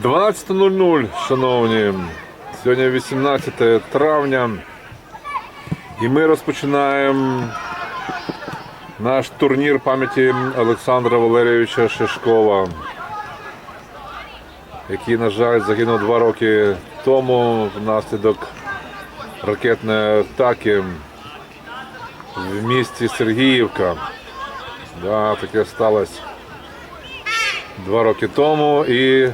12.00, шановні. Сьогодні 18 травня. І ми розпочинаємо наш турнір пам'яті Олександра Валерійовича Шишкова, який, на жаль, загинув два роки тому внаслідок ракетної атаки в місті Сергіївка. Да, таке сталося два роки тому і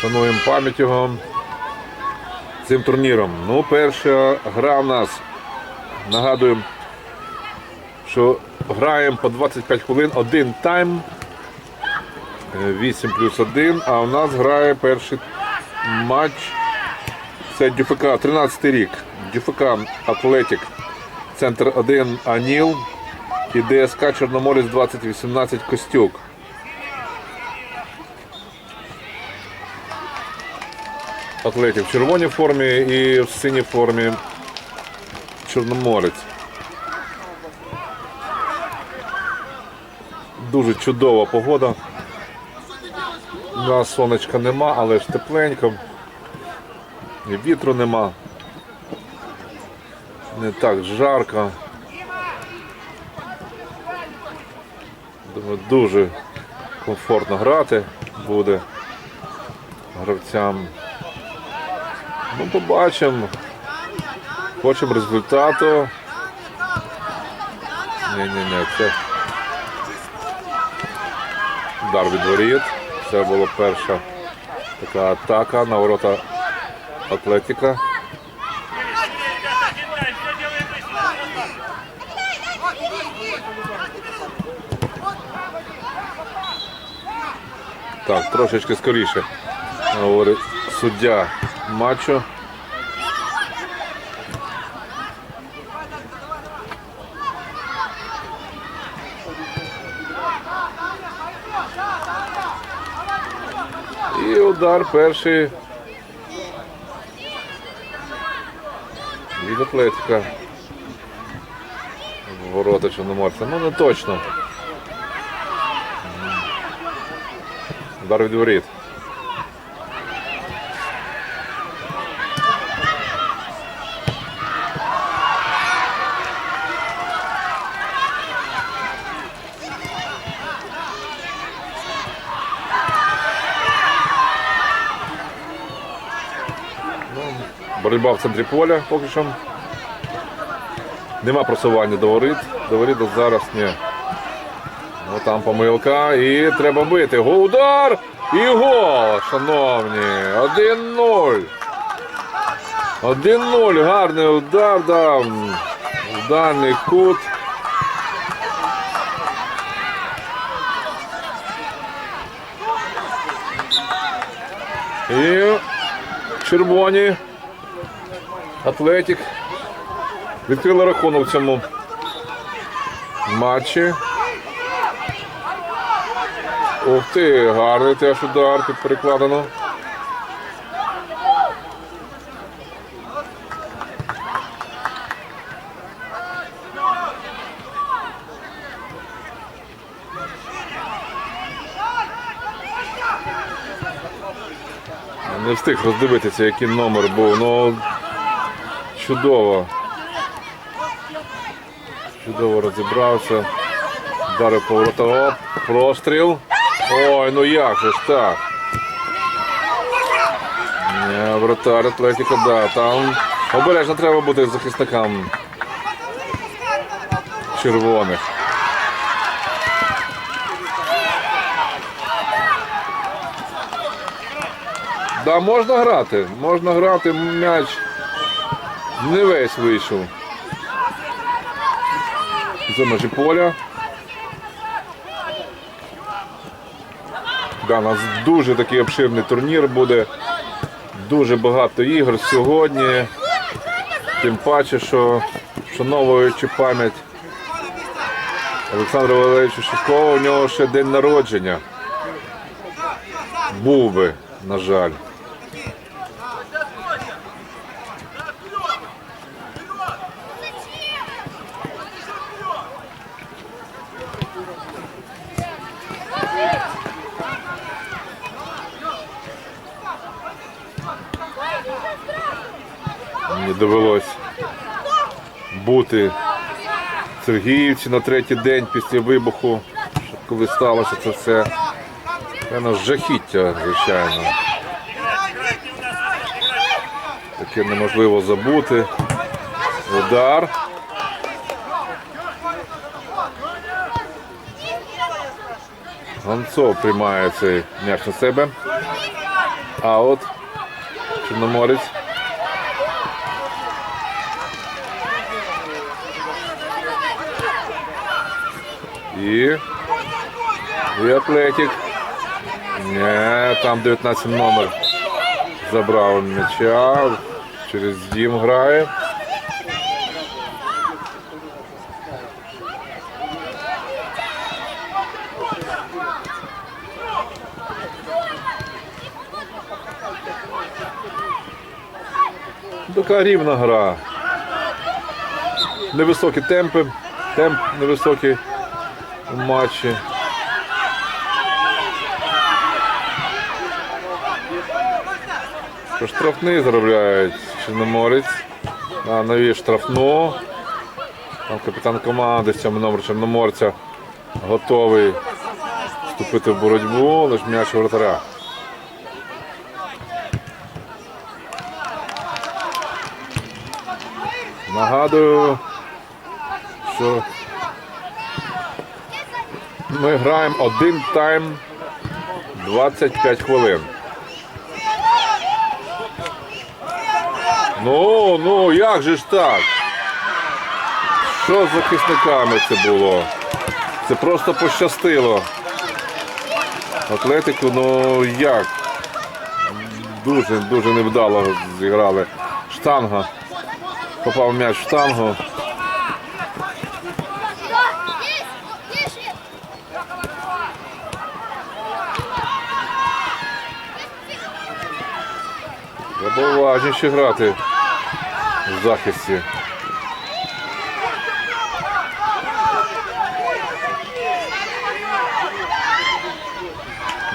шануємо пам'ять його цим турніром. Ну, перша гра в нас. Нагадуємо, що граємо по 25 хвилин, один тайм. е, 8 плюс 1, а у нас грає перший матч. Це ДЮФК 13 рік. ДЮФК Атлетик. Центр 1 Аніл і ДСК Чорноморець 2018 Костюк. Атлетів в червоній формі і в синій формі Чорноморець. Дуже чудова погода. У нас сонечка нема, але ж тепленько. І вітру нема. Не так жарко. Думаю, дуже комфортно грати буде гравцям. Ну, побачимо. Хочемо результату. Ні-ні-ні, це удар від воріт. Це була перша така атака на ворота Атлетика. Так, трошечки скоріше, говорить суддя матчу. І удар перший від Атлетика. Ворота Чорноморця. Ну не точно. Удар від воріт. Боротьба в центрі поля поки що. Нема просування до воріт. До воріт зараз ні. Ну там помилка і треба бити. Гол удар і гол, шановні. 1-0. 1-0. Гарний удар дав. Ударний кут. І червоні. Атлетик. Відкрили рахунок в цьому матчі. Ух ти, гарний теж удар тут перекладено. Не встиг роздивитися, який номер був. Ну чудово. Чудово розібрався. Вдарив поворотова. Простріл. Ой, ну як же ж так. Не, вратар Атлетіка, да, там обережно треба бути захисникам червоних. Да, можна грати. Можна грати, м'яч не весь вийшов. За межі поля. Да, у нас дуже такий обширний турнір буде. Дуже багато ігор сьогодні. Тим паче, що вшановуючи пам'ять Олександра Валерійовича Шишкова, у нього ще день народження. Був би, на жаль. Довелось бути в Сергіївці на третій день після вибуху, коли сталося це все. Певно, жахіття, звичайно. Таке неможливо забути. Удар. Гонцов приймає цей м'яч на себе. Аут. Чорноморець. І. І Атлетик. Не, там 19 номер забрав м'яча. Через дім грає. Така рівна гра. Невисокі темпи, темп невисокий у матчі. Що Штрафний заробляють Чорноморець. А нові штрафну. Там капітан команди з цьому номер Чорноморця готовий вступити в боротьбу, лише м'яч вратаря. Нагадую, що ми граємо один тайм 25 хвилин. Ну, ну, як же ж так? Що з захисниками це було? Це просто пощастило. Атлетику, ну як? Дуже, дуже невдало зіграли. Штанга. Попав м'яч в штангу. Треба уважніше грати в захисті.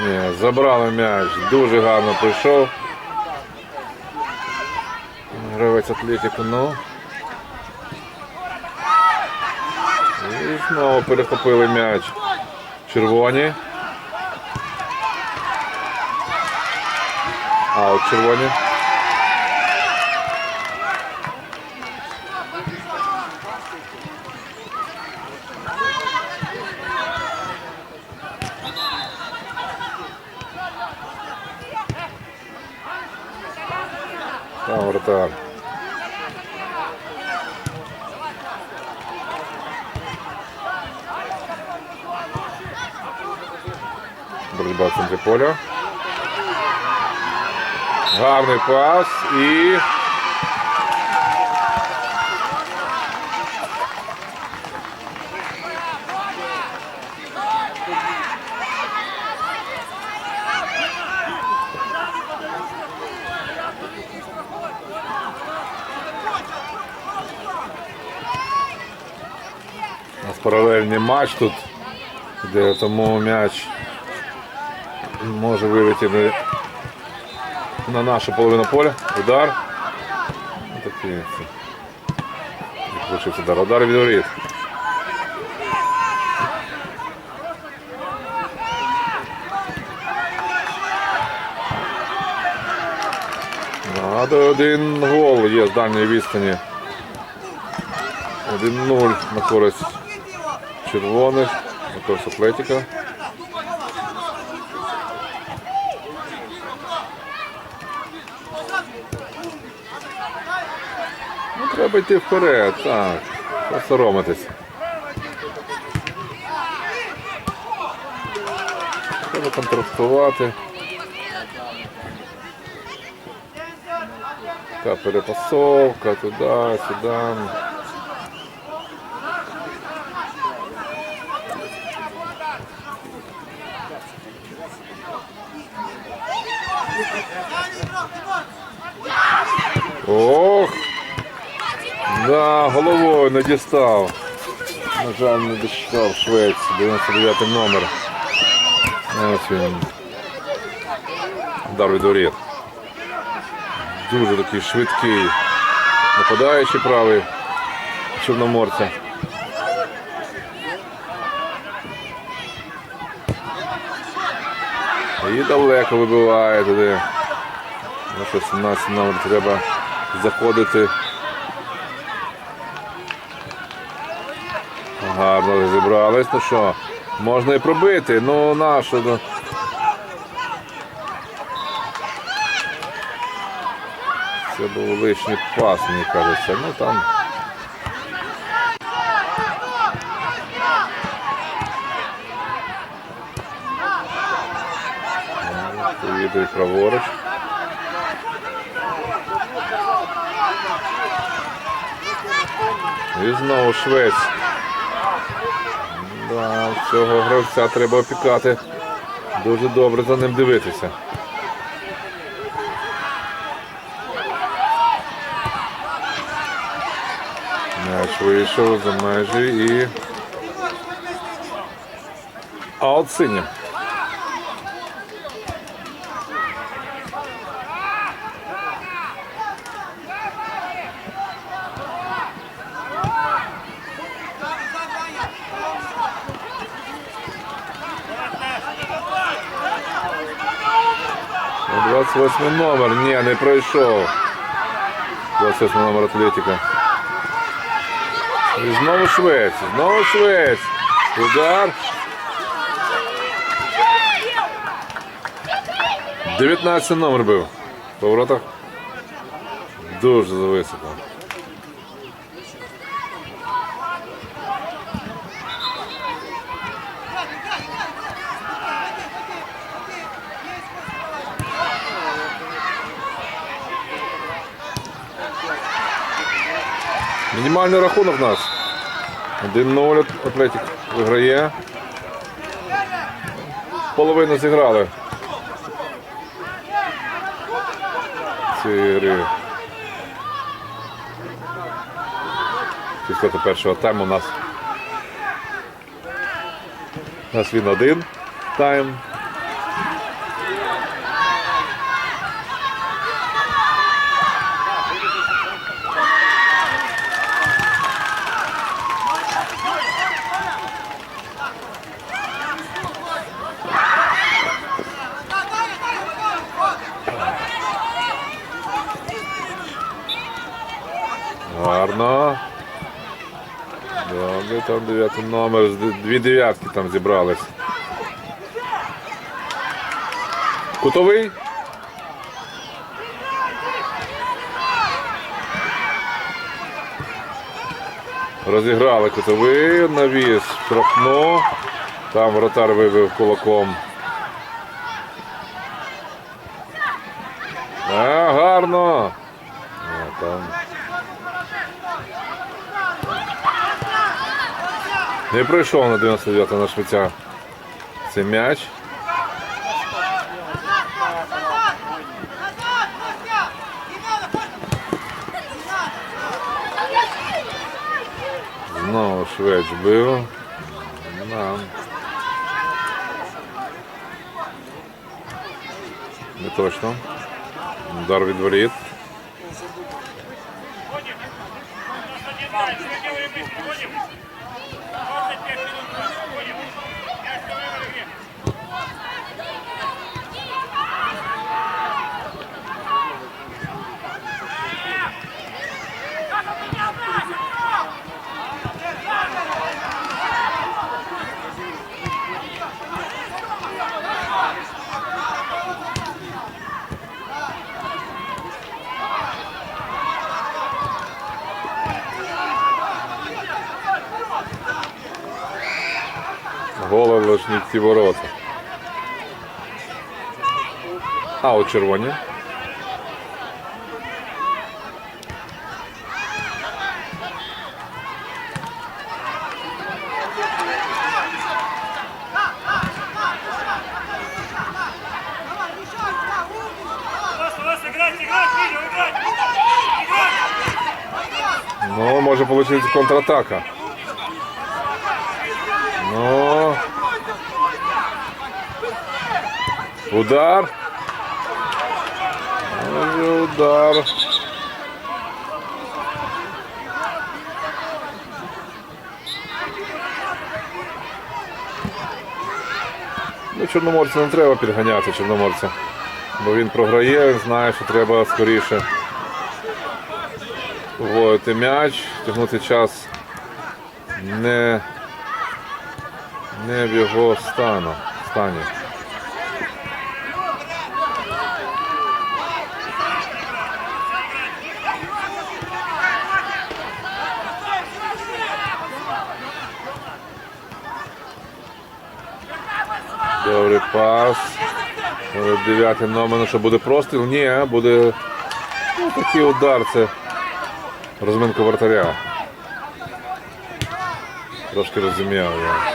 Ні, забрали м'яч, дуже гарно прийшов. Гравець Атлетику, ну. І знову перехопили м'яч. Червоні. А от червоні. Там вратар. Боротьба в центрі поля. Гарний пас і. Паралельний матч тут, де тому м'яч може вилетіти на нашу половину поля. Удар. Отакий це. Получився удар. Удар від воріт. Надо один гол є з дальньої відстані. 1-0 на користь червоних, на користь Атлетика. Треба йти вперед, так. Що соромитись. Треба контрактувати. Така перепасовка туди, сюди. Ох! Да, головою не дістав. На жаль, не дістав Швець, 99 номер. Ось він. Удар від. Дуже такий швидкий Нападаючий правий чорноморця. І далеко вибиває туди. Ну що, 17 номер треба заходити. Ну що, можна і пробити. Ну нащо? Ну. Це був лишній пас, мені кажеться. Ну там. Поїдуть праворуч. І знову швець. Да, цього гравця треба опікати. Дуже добре за ним дивитися. М'яч вийшов за межі і. Аут синім. 28 номер. Ні, не пройшов. 28 номер Атлетика. І знову швець. Знову швець. Удар. 19 номер був. В поворотах. Дуже високо. Мінімальний рахунок у нас. 1-0 Атлетик виграє. Половину зіграли. Цієї. Після першого тайму у нас. У нас він один тайм. 69 номер, дві дев'ятки там зібрались. Кутовий. Розіграли кутовий, навіс, штрафно. Там вратар вибив кулаком. А, гарно! Не пройшов на 99 на швеця. Це м'яч. Знову швець бив. Да. Не точно. Удар від воріт. 25 минут. Голови лишні ці ворота. А от червоні. Вася, Вася, играть, играть, Вилю, играть! Играть! Ну, може получиться контратака. Ну. Удар. Удар. Ну, Чорноморця не треба підганяти Чорноморця. Бо він програє, він знає, що треба скоріше вводити м'яч, тягнути час не не в його стану, стані. Добрий пас. Е, Дев'ятий номер, що буде простріл? Ні, буде ну, такий удар, це розминка вратаря. Трошки розумів я.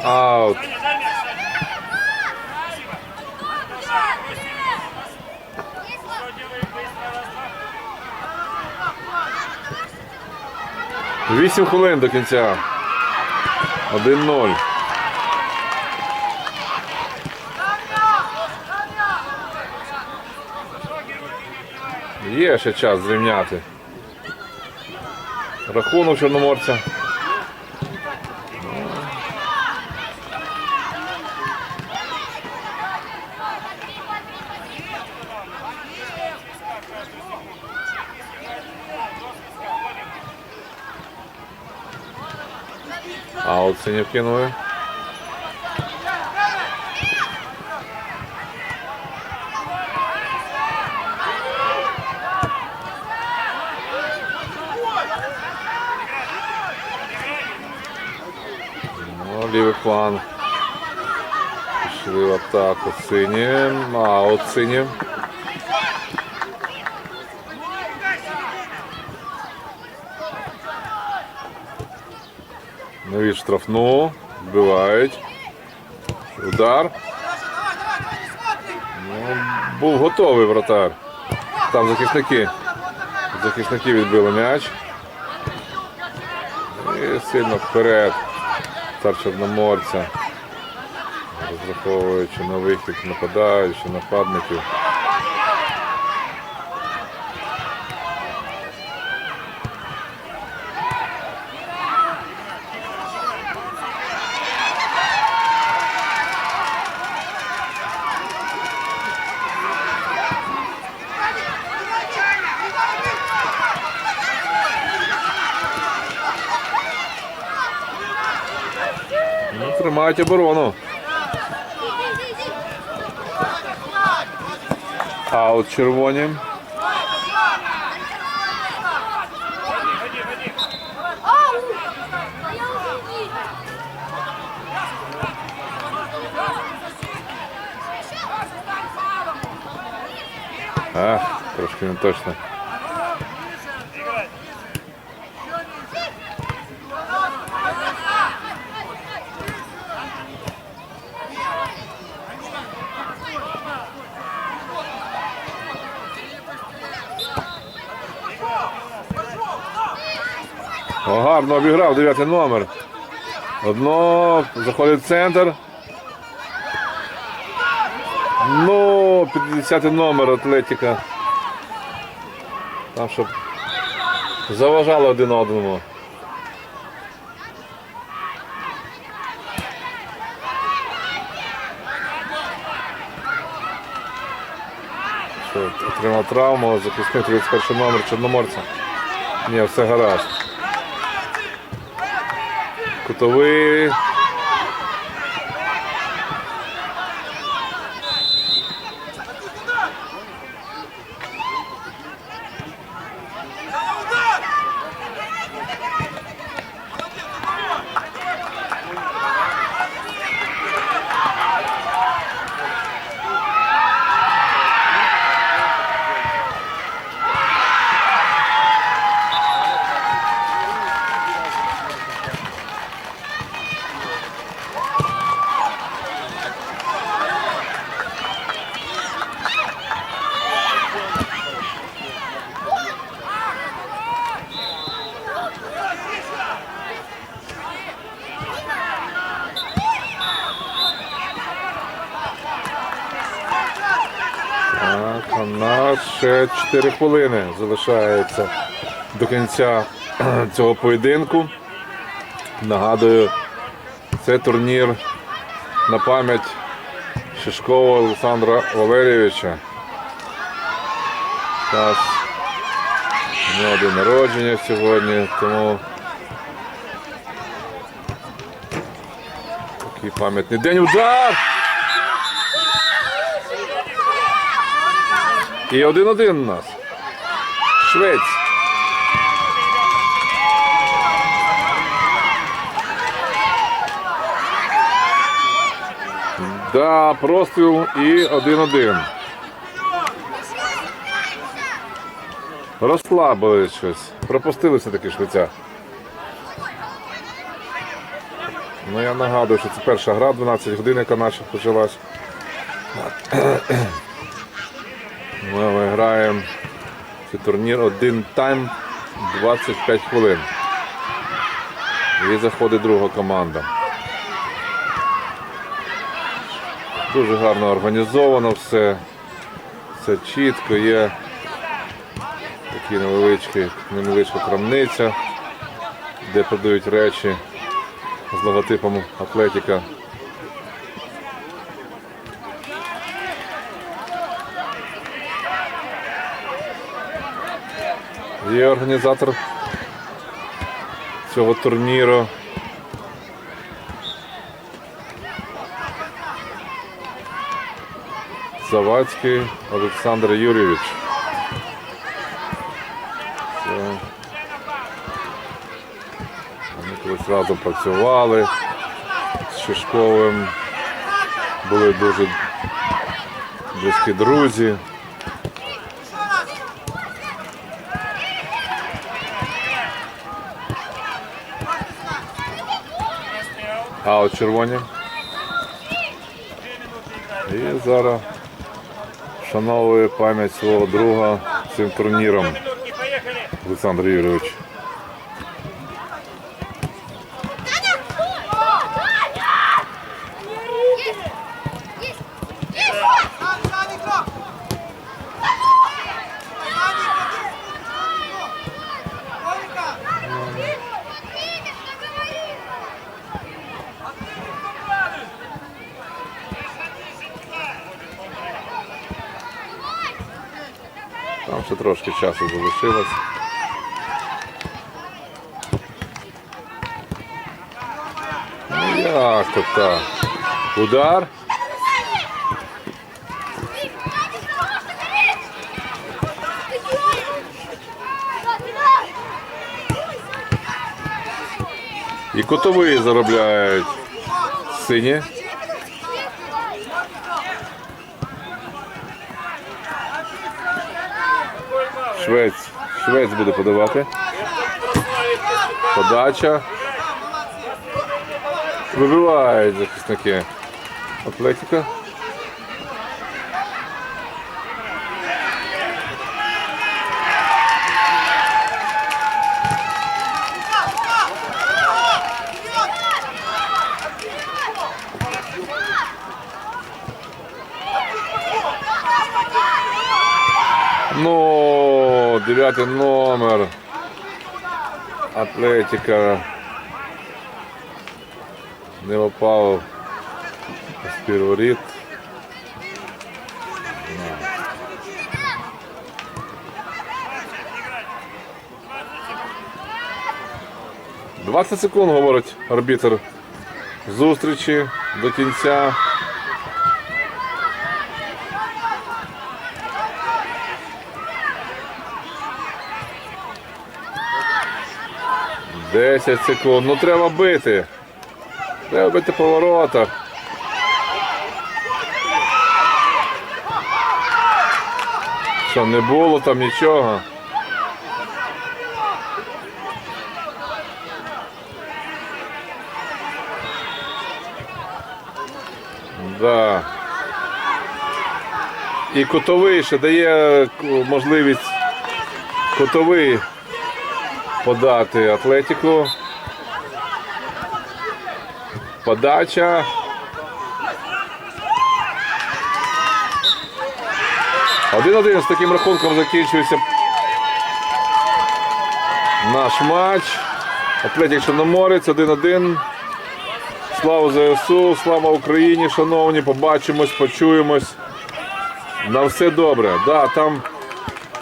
Два. 8 хвилин до кінця. 1-0. Є ще час зрівняти. Рахунок чорноморця. А от синів кинули. Ну, лівий план. Пішли в атаку синім. А от Навіть штрафну. Вбивають. Удар. Ну, був готовий вратар. Там захисники. Захисники відбили м'яч. І сильно вперед. Цар Чорноморця. Розраховуючи на вихід нападаючих, нападників. Тримають оборону. А от червоні. Ах, трошки не точно. Гарно обіграв дев'ятий номер. Одно заходить в центр. Ну, 50 номер Атлетика. Там щоб заважали один одному. Отримав травму, захисник 31 номер Чорноморця. Ні, все гаразд. Кутовий. Так, ще 4 хвилини залишається до кінця цього поєдинку. Нагадую, це турнір на пам'ять Шишкова Олександра Валерійовича. У нього день народження сьогодні, тому такий пам'ятний день удар! І один-один у нас. Швець. Да, простріл і один-один. Розслабили щось. Пропустили все-таки швеця. Ну я нагадую, що це перша гра, 12 годин, яка наша почалась. Ми виграємо цей турнір один тайм 25 хвилин. І заходить друга команда. Дуже гарно організовано все. Все чітко, є такі невеличкі, невеличка крамниця, де продають речі з логотипом Атлетіка. Є організатор цього турніру. Завадський Олександр Юрійович. Це... Вони колись разом працювали з Шишковим. Були дуже близькі друзі. А от червоні. І зараз вшановує пам'ять свого друга цим турніром Олександр Юрійович. часу залишилось. Ну як то так? Удар. І котові заробляють сині. Швець. Швець буде подавати. Подача. Вибивають захисники. Атлетика. Ну, дев'ятий номер. Атлетика. Не попав з перворіт. 20 секунд, говорить арбітр зустрічі до кінця. Десять секунд. Ну треба бити. Треба бити по воротах. Що, не було там нічого? Да. І котовий ще дає можливість котовий подати Атлетику. Подача. Один-один з таким рахунком закінчується наш матч. Атлетик Чорноморець 1-1. Слава ЗСУ, слава Україні, шановні. Побачимось, почуємось. На все добре. Да, там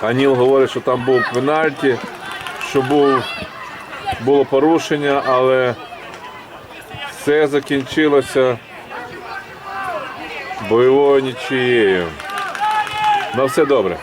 Аніл говорить, що там був пенальті, що був, було порушення, але все закінчилося бойовою нічією. На все добре.